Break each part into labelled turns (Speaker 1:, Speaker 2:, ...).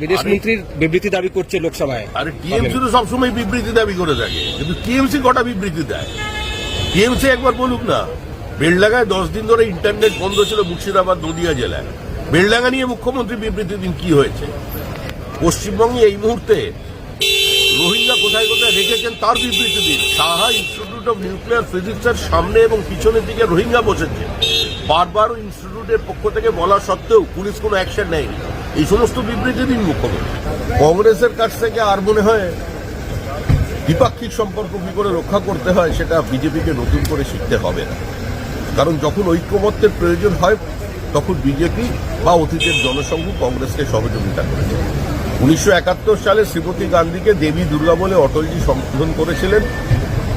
Speaker 1: বিদেশ মন্ত্রীর বিবৃতি দাবি করছে লোকসভায়?
Speaker 2: আরে টিএমসি তো সবসময় বিবৃতি দাবি করে থাকে। কিন্তু টিএমসি কটা বিবৃতি দেয়? টিএমসি একবার বলুক না বেলডাঙ্গায় দশ দিন ধরে ইন্টারনেট বন্ধ ছিল মুর্শিদাবাদ নদিয়া জেলায়। বেলডাঙ্গা নিয়ে মুখ্যমন্ত্রী বিবৃতি দিন কি হয়েছে? পশ্চিমবঙ্গে এই মুহূর্তে রোহিঙ্গা কোথায় কোথায় রেখেছেন তার বিবৃতি দিন। সাহা ইনস্টিটিউট অফ নিউক্লিয়ার ফিজিক্সের সামনে এবং পিছনের দিকে রোহিঙ্গা বসেছে। বারবার ইনস্টিটিউটের পক্ষ থেকে বলা সত্ত্বেও পুলিশ কোনো অ্যাকশন নেয়নি। এই সমস্ত বিবৃতি দিন মুখ্যমন্ত্রী কংগ্রেসের কাছ থেকে আর মনে হয় দ্বিপাক্ষিক সম্পর্ক কি করে রক্ষা করতে হয়, সেটা বিজেপিকে নতুন করে শিখতে হবে না। কারণ যখন ঐক্যমত্যের প্রয়োজন হয়, তখন বিজেপি বা অতীতের জনসংঘ কংগ্রেসকে সহযোগিতা করেছে। উনিশশো একাত্তর সালে শ্রীমতী গান্ধীকে দেবী দুর্গা বলে অটলজি সম্বোধন করেছিলেন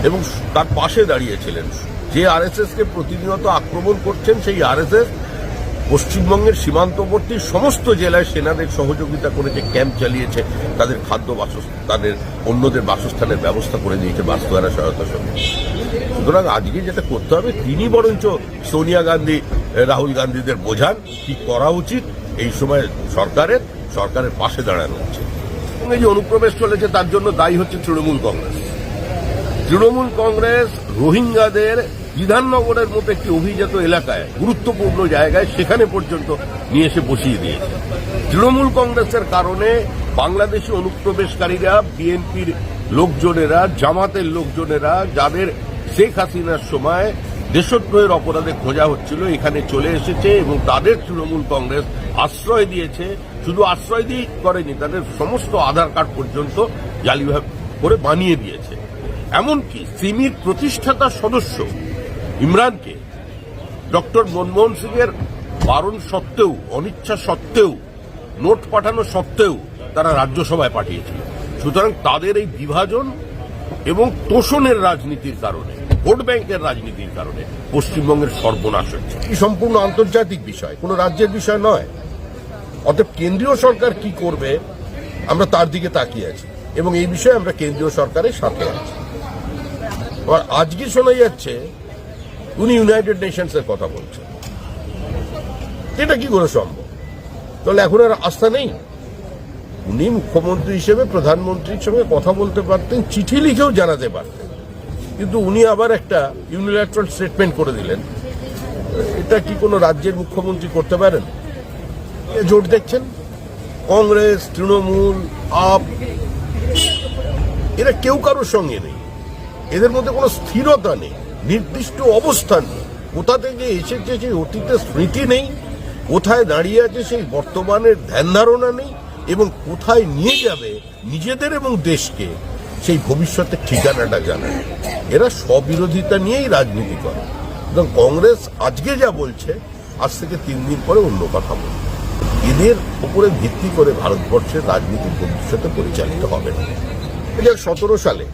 Speaker 2: এবং তার পাশে দাঁড়িয়েছিলেন। যে আরএসএস কে প্রতিনিয়ত আক্রমণ করছেন, সেই আরএসএস পশ্চিমবঙ্গের সীমান্তবর্তী সমস্ত জেলায় সেনাদের সহযোগিতা করেছে ক্যাম্প চালিয়েছে, তাদের খাদ্য বাসস্থান তাদের অন্যদের বাসস্থানের ব্যবস্থা করে দিয়েছে বাস্তুহারা সহায়তার সঙ্গে সুতরাং আজকে যেটা করতে হবে, তিনি বরঞ্চ সোনিয়া গান্ধী রাহুল গান্ধীদের বোঝান কি করা উচিত এই সময় সরকারের সরকারের পাশে দাঁড়ানো এবং এই যে অনুপ্রবেশ চলেছে, তার জন্য দায়ী হচ্ছে তৃণমূল কংগ্রেস। তৃণমূল কংগ্রেস রোহিঙ্গাদের বিধাননগরের মতো একটি অভিজাত এলাকায়, গুরুত্বপূর্ণ জায়গায় সেখানে পর্যন্ত নিয়ে এসে বসিয়ে দিয়েছে। তৃণমূল কংগ্রেসের কারণে বাংলাদেশি অনুপ্রবেশকারীরা, বিএনপির লোকজনেরা, জামাতের লোকজনেরা, যাদের শেখ হাসিনার সময় দেশদ্রোহের অপরাধে খোঁজা হচ্ছিল, এখানে চলে এসেছে এবং তাদের তৃণমূল কংগ্রেস আশ্রয় দিয়েছে। শুধু আশ্রয় দিয়েই করেনি, তাদের সমস্ত আধার কার্ড পর্যন্ত জালিভাবে করে বানিয়ে দিয়েছে। এমনকি সিমির প্রতিষ্ঠাতা সদস্য ইমরানকে ডক্টর মনমোহন সিং এর বারণ সত্ত্বেও, অনিচ্ছা সত্ত্বেও, নোট পাঠানো সত্ত্বেও তারা রাজ্যসভায় পাঠিয়েছিল। সুতরাং তাদের এই বিভাজন এবং তোষণের রাজনীতির কারণে, ভোট ব্যাংকের রাজনীতির কারণে পশ্চিমবঙ্গের সর্বনাশ হচ্ছে। এই সম্পূর্ণ আন্তর্জাতিক বিষয়, কোনো রাজ্যের বিষয় নয়। অতএব কেন্দ্রীয় সরকার কি করবে, আমরা তার দিকে তাকিয়ে আছি এবং এই বিষয়ে আমরা কেন্দ্রীয় সরকারের সাথে আছি। আজকে শোনা যাচ্ছে উনি ইউনাইটেড নেশনস এর কথা বলছেন। এটা কি করে সম্ভব? তাহলে এখন আর আস্থা নেই? উনি মুখ্যমন্ত্রী হিসেবে প্রধানমন্ত্রীর সঙ্গে কথা বলতে পারতেন, চিঠি লিখেও জানাতে পারতেন। কিন্তু উনি আবার একটা ইউনিল্যাটারাল স্টেটমেন্ট করে দিলেন। এটা কি কোনো রাজ্যের মুখ্যমন্ত্রী করতে পারেন? জোট দেখছেন? কংগ্রেস, তৃণমূল, আপ, এরা কেউ কারোর সঙ্গে নেই। এদের মধ্যে কোনো স্থিরতা নেই। নির্দিষ্ট অবস্থান কোথা থেকে এসেছে সেই অতীতের স্মৃতি নেই, কোথায় দাঁড়িয়ে আছে সেই বর্তমানের ধ্যান ধারণা নেই, এবং কোথায় নিয়ে যাবে নিজেদের এবং দেশকে সেই ভবিষ্যতের ঠিকানাটা জানা। এরা স্ববিরোধিতা নিয়েই রাজনীতি করে। এবং কংগ্রেস আজকে যা বলছে, আজ থেকে তিন দিন পরে অন্য কথা বলবে। এদের উপরে ভিত্তি করে ভারতবর্ষের রাজনীতি ভবিষ্যতে পরিচালিত হবে না। সতেরো সালে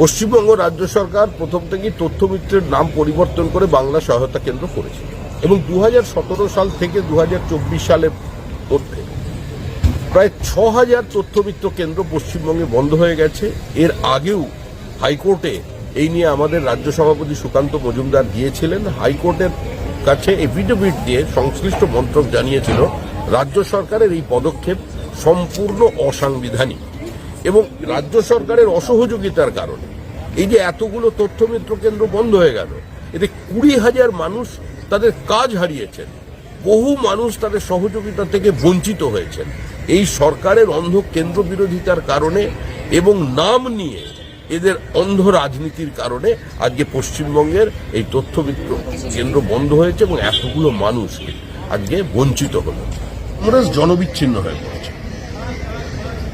Speaker 2: পশ্চিমবঙ্গ রাজ্য সরকার প্রথম থেকেই তথ্যমিত্রের নাম পরিবর্তন করে বাংলা সহায়তা কেন্দ্র করেছে এবং দু হাজার সতেরো সাল থেকে দু হাজার চব্বিশ সালের তথ্যে প্রায় ছ হাজার তথ্যমিত্র কেন্দ্র পশ্চিমবঙ্গে বন্ধ হয়ে গেছে। এর আগেও হাইকোর্টে এই নিয়ে আমাদের রাজ্য সভাপতি সুকান্ত মজুমদার গিয়েছিলেন। হাইকোর্টের কাছে এফিডেভিট দিয়ে সংশ্লিষ্ট মন্ত্রক জানিয়েছিল, রাজ্য সরকারের এই পদক্ষেপ সম্পূর্ণ অসাংবিধানিক। এবং রাজ্য সরকারের অসহযোগিতার কারণে। এই যে এতগুলো তথ্যমিত্র কেন্দ্র বন্ধ হয়ে গেল, এতে কুড়ি হাজার মানুষ তাদের কাজ হারিয়েছেন। বহু মানুষ তাদের সহযোগিতা থেকে বঞ্চিত হয়েছেন। এই সরকারের অন্ধ কেন্দ্র বিরোধিতার কারণে এবং নাম নিয়ে এদের অন্ধ রাজনীতির কারণে আজকে পশ্চিমবঙ্গের এই তথ্যমিত্র কেন্দ্র বন্ধ হয়েছে এবং এতগুলো মানুষ আজকে বঞ্চিত হলো। কংগ্রেস জনবিচ্ছিন্ন হয়ে পড়েছে।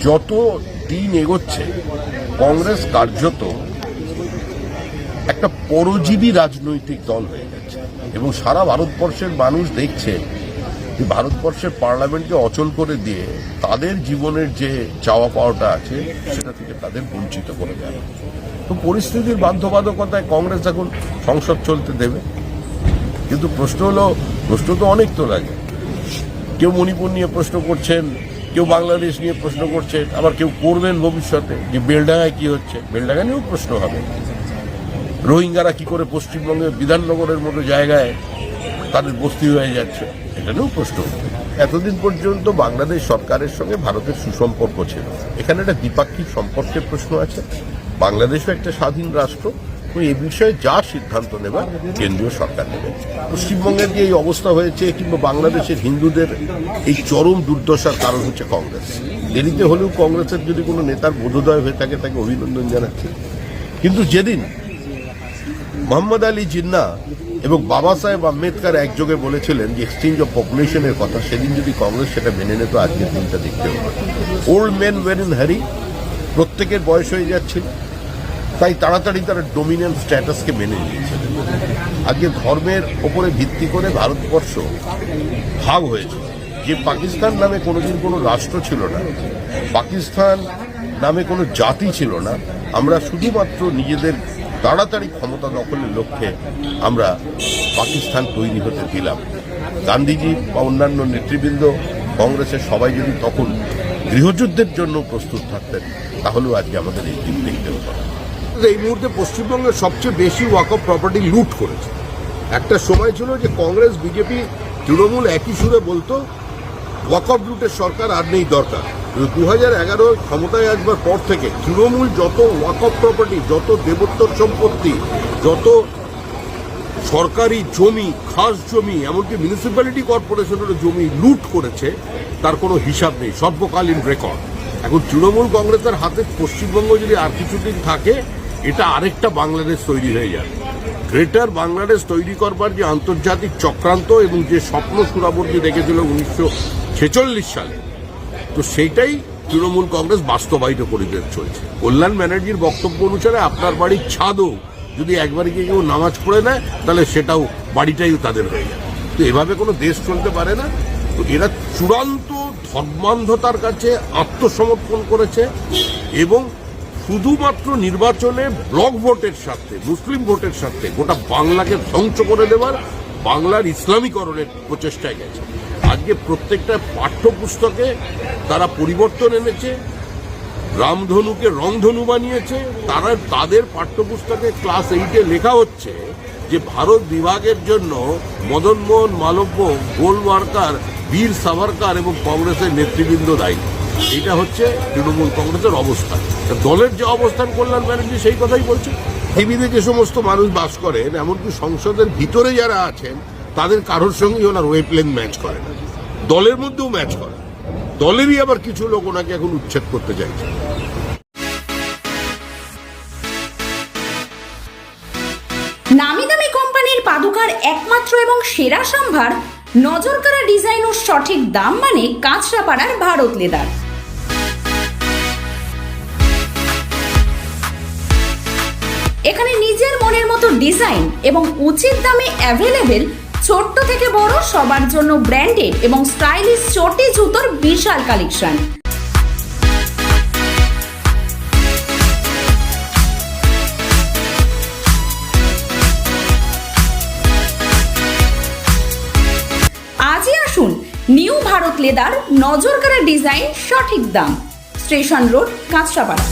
Speaker 2: যত দিন এগোচ্ছে, কংগ্রেস কার্যত একটা পরজীবী রাজনৈতিক দল হয়ে গেছে। এবং সারা ভারতবর্ষের মানুষ দেখছে যে ভারতবর্ষের পার্লামেন্টকে অচল করে দিয়ে তাদের জীবনের যে চাওয়া পাওয়াটা আছে, সেটা থেকে তাদের বঞ্চিত করে হচ্ছে। তো পরিস্থিতির বাধ্যবাধকতায় কংগ্রেস এখন সংসদ চলতে দেবে। কিন্তু প্রশ্ন হলো, প্রশ্ন তো অনেক তো লাগে। কেউ মণিপুর নিয়ে প্রশ্ন করছেন কেউ বাংলাদেশ নিয়ে প্রশ্ন করছে, আবার কেউ করবেন ভবিষ্যতে যে বেলডাঙ্গায় কি হচ্ছে? বেলডাঙ্গা নিয়েও প্রশ্ন হবে। রোহিঙ্গারা কি করে পশ্চিমবঙ্গের বিধাননগরের মতো জায়গায় তাদের বস্তি হয়ে যাচ্ছে, এটা নিয়েও প্রশ্ন।
Speaker 3: এতদিন পর্যন্ত বাংলাদেশ সরকারের সঙ্গে ভারতের সুসম্পর্ক ছিল। এখানে একটা দ্বিপাক্ষিক সম্পর্কের প্রশ্ন আছে। বাংলাদেশও একটা স্বাধীন রাষ্ট্র এই বিষয়ে যা সিদ্ধান্ত নেবার কেন্দ্রীয় সরকার নেবে। পশ্চিমবঙ্গের যে এই অবস্থা হয়েছে, কিংবা বাংলাদেশের হিন্দুদের এই চরম দুর্দশার কারণ হচ্ছে কংগ্রেস। দেরিতে হলেও কংগ্রেসের যদি কোনো নেতার বোধোদয় হয়ে থাকে, তাকে অভিনন্দন জানাচ্ছি। কিন্তু যেদিন মোহাম্মদ আলী জিন্না এবং বাবা সাহেব আম্বেদকর একযোগে বলেছিলেন যে এক্সচেঞ্জ অফ পপুলেশনের কথা, সেদিন যদি কংগ্রেস সেটা মেনে নিত, আজকের দিনটা দেখতে হতো ওল্ড মেন ওয়ের ইন হ্যারি প্রত্যেকের বয়স হয়ে যাচ্ছিল তাই তাড়াতাড়ি তারা ডোমিনেন্ট স্ট্যাটাসকে মেনে নিয়েছে। আজকে ধর্মের ওপরে ভিত্তি করে ভারতবর্ষ ভাগ হয়েছে। যে পাকিস্তান নামে কোনোদিন কোনো রাষ্ট্র ছিল না, পাকিস্তান নামে কোনো জাতি ছিল না, আমরা শুধুমাত্র নিজেদের তাড়াতাড়ি ক্ষমতা দখলের লক্ষ্যে আমরা পাকিস্তান তৈরি হতে দিলাম। গান্ধীজি বা অন্যান্য নেতৃবৃন্দ, কংগ্রেসের সবাই যদি তখন গৃহযুদ্ধের জন্য প্রস্তুত থাকতেন, তাহলেও আজকে আমাদের এই দিন দেখতে হতো।
Speaker 2: এই মুহূর্তে পশ্চিমবঙ্গের সবচেয়ে বেশি ওয়াকফ প্রপার্টি লুট করেছে। একটা সময় ছিল যে কংগ্রেস, বিজেপি, তৃণমূল একই সুরে বলতো ওয়াকফ লুটের সরকার আর নেই দরকার। দু হাজার এগারো ক্ষমতায় আসবার পর থেকে তৃণমূল যত ওয়াকফ প্রপার্টি যত দেবোত্তর সম্পত্তি, যত সরকারি জমি, খাস জমি, এমনকি মিউনিসিপ্যালিটি কর্পোরেশনের জমি লুট করেছে, তার কোনো হিসাব নেই, সর্বকালীন রেকর্ড এখন তৃণমূল কংগ্রেসের হাতে পশ্চিমবঙ্গ যদি আর কিছুদিন থাকে এটা আরেকটা বাংলাদেশ তৈরি হয়ে যাবে। গ্রেটার বাংলাদেশ তৈরি করবার যে আন্তর্জাতিক চক্রান্ত এবং যে স্বপ্ন সুরাবর্তী দেখেছিল উনিশশো ছেচল্লিশ সালে, তো সেইটাই তৃণমূল কংগ্রেস বাস্তবায়িত করে দিয়ে চলছে। কল্যাণ ব্যানার্জির বক্তব্য অনুসারে আপনার বাড়ির ছাদও যদি একবারে গিয়ে কেউ নামাজ পড়ে নেয়, তাহলে সেটাও বাড়িটাই তাদের হয়ে যায় তো এভাবে কোনো দেশ চলতে পারে না। তো এরা চূড়ান্ত ধর্মান্ধতার কাছে আত্মসমর্পণ করেছে এবং শুধুমাত্র নির্বাচনে ব্লক ভোটের সাথে মুসলিম ভোটের সাথে গোটা বাংলাকে ধ্বংস করে দেওয়ার বাংলার ইসলামীকরণের প্রচেষ্টায় গেছে। আজকে প্রত্যেকটা পাঠ্যপুস্তকে তারা পরিবর্তন এনেছে, রামধনুকে রংধনু বানিয়েছে, তারা তাদের পাঠ্যপুস্তকে ক্লাস এইটে লেখা হচ্ছে যে ভারত বিভাগের জন্য মদন মোহন মালব্য, গোলওয়ার্কার, বীর সাভারকার এবং কংগ্রেসের নেতৃবৃন্দ দায়ী। এটা হচ্ছে তৃণমূল কংগ্রেসের অবস্থান দলের যে অবস্থান, কল্যাণ ব্যানার্জি সেই কথাই বলছে। পৃথিবীতে যে সমস্ত মানুষ বাস করেন, এমনকি সংসদের ভিতরে যারা আছেন, তাদের কারোর সঙ্গেই ওনার ওয়েবলেন ম্যাচ করে না। দলের মধ্যেও ম্যাচ করে। দলেরই আবার কিছু লোক ওনাকে এখন উচ্ছেদ করতে চাইছে।
Speaker 4: নামি দামি কোম্পানির পাদুকার একমাত্র এবং সেরা সম্ভার নজরকাড়া ডিজাইন ও সঠিক দাম মানে কাঁচরাপাড়ার ভারত লেদার। এখানে নিজের মনের মতো ডিজাইন এবং উচিত দামে অ্যাভেলেবেল, ছোট্ট থেকে বড়, সবার জন্য ব্র্যান্ডেড এবং স্টাইলিশ চটি জুতোর বিশাল কালেকশন। আজই আসুন, নিউ ভারত লেদার নজরকাড়া ডিজাইন সঠিক দাম। Station road, Kanchrapara.